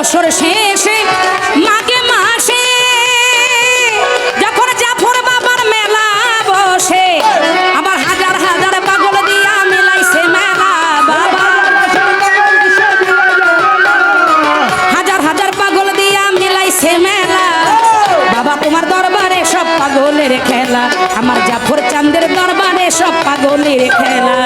বছর শেষে মাকে মাসে, যখন জাফর বাবার মেলা বসে আবার হাজার হাজার পাগল দিয়া মেলাইছে মেলা বাবা। হাজার হাজার পাগল দিয়া মেলাইছে মেলা। বাবা, তোমার দরবারে সব পাগলের খেলা, আমার জাফর চান্দের দরবারে সব পাগলের খেলা।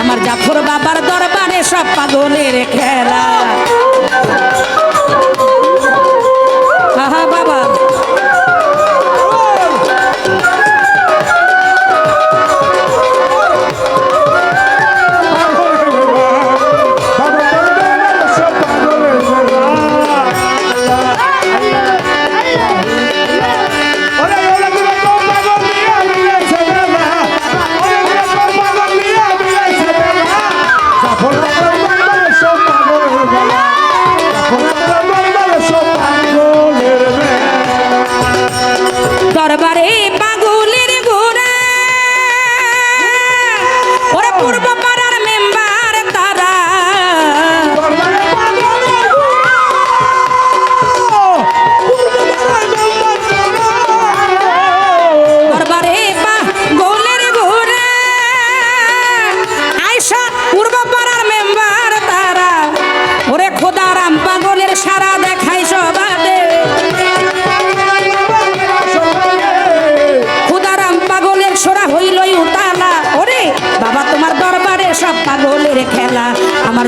আমার জাফর বাবার দরবারে সব পাগলের খেলা। পূর্ব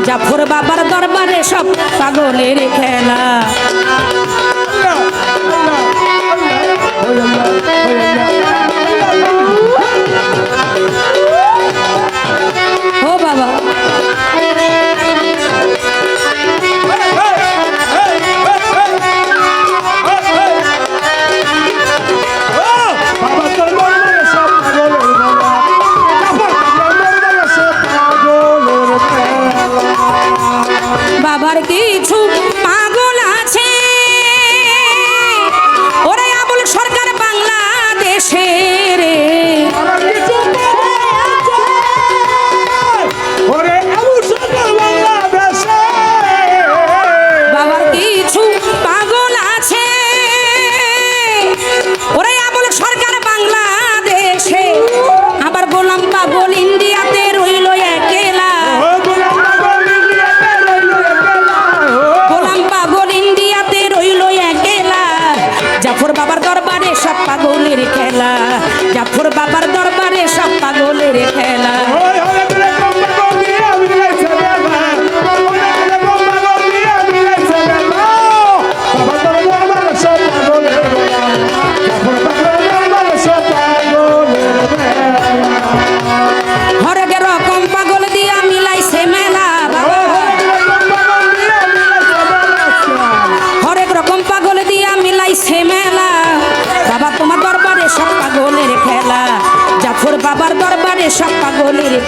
জাফর বাবার দরবারে সব পাগলের খেলা।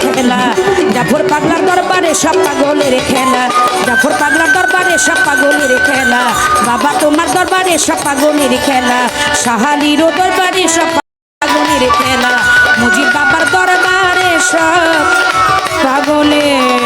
খেলা। জাফর পাগলার দরবারে সব পাগলের খেলা। জাফর পাগলার দরবারে সব পাগলের খেলা। বাবা তোমার দরবারে সব পাগলের খেলা। সাহালিরও দরবারে সব পাগলের খেলা। মুজিব বাবার দরবারে সব পাগলের